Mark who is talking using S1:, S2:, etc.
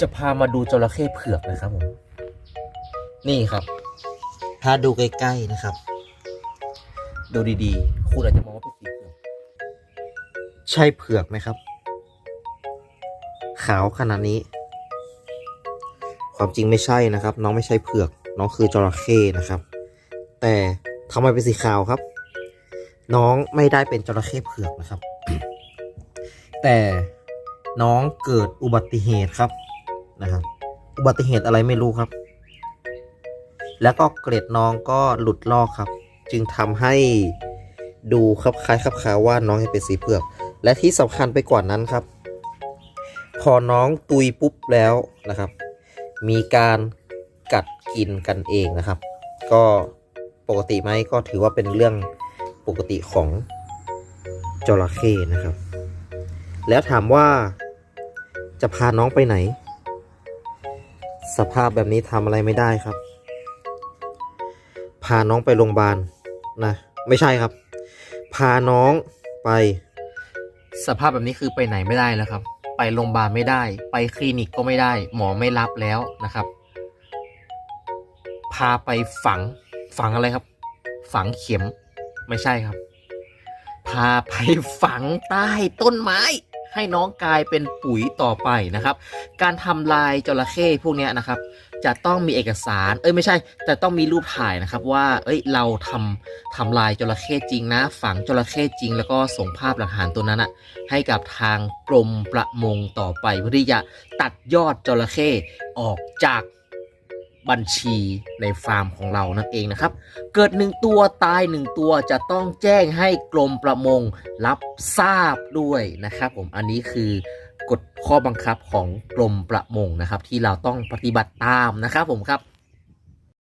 S1: จะพามาดูจระเข้เผือกนะครับผมนี่ครับ
S2: ถ้าดูใกล้ๆนะครับ
S1: ดูดีๆ คุณอาจจะมองว่าเป็นสีเผือก
S2: ใช่เผือกไหมครับ ขาวขนาดนี้ ความจริงไม่ใช่นะครับ น้องไม่ใช่เผือก น้องคือจระเข้นะครับ แต่ทำไมเป็นสีขาวครับ น้องไม่ได้เป็นจระเข้เผือกนะครับ แต่ น้องเกิดอุบัติเหตุครับนะครับ อุบัติเหตุอะไรไม่รู้ครับ แล้วก็เกร็ดน้องก็หลุดลอกครับ จึงทำให้ดูครับคล้ายครับคาว่าน้องเป็นสีเผือก และที่สำคัญไปกว่านั้นครับ พอน้องตุยปุ๊บแล้วนะครับ มีการกัดกินกันเองนะครับ ก็ปกติไหมก็ถือว่าเป็นเรื่องปกติของจระเข้นะครับ แล้วถามว่า จะพาน้องไปไหน สภาพแบบนี้ทำอะไรไม่ได้ครับ พาน้องไปโรงพยาบาลนะไม่ใช่ครับ พาน้องไป
S1: สภาพแบบนี้คือไปไหนไม่ได้แล้วครับ ไปโรงพยาบาลไม่ได้ ไปคลินิกก็ไม่ได้ หมอไม่รับแล้วนะครับ พาไปฝังฝังอะไรครับ ฝังเข็มไม่ใช่ครับ พาไปฝังใต้ต้นไม้ ให้น้องกลายเป็นปุ๋ยต่อไปนะครับ การทำลายจระเข้พวกนี้นะครับจะต้องมีเอกสาร เอ้ยไม่ใช่ แต่ต้องมีรูปถ่ายนะครับว่า เอ้ยเราทำทำลายจระเข้จริงนะ ฝังจระเข้จริง แล้วก็ส่งภาพหลักฐานตัวนั้นอะให้กับทางกรมประมงต่อไปเพื่อที่จะตัดยอดจระเข้ออกจาก บัญชีในฟาร์มของเรานั่นเองนะครับ เกิดหนึ่งตัวตายหนึ่งตัวจะต้องแจ้งให้กรมประมงรับทราบด้วยนะครับผมอันนี้คือกฎข้อบังคับของกรมประมงนะครับ ที่เราต้องปฏิบัติตามนะครับผมครับ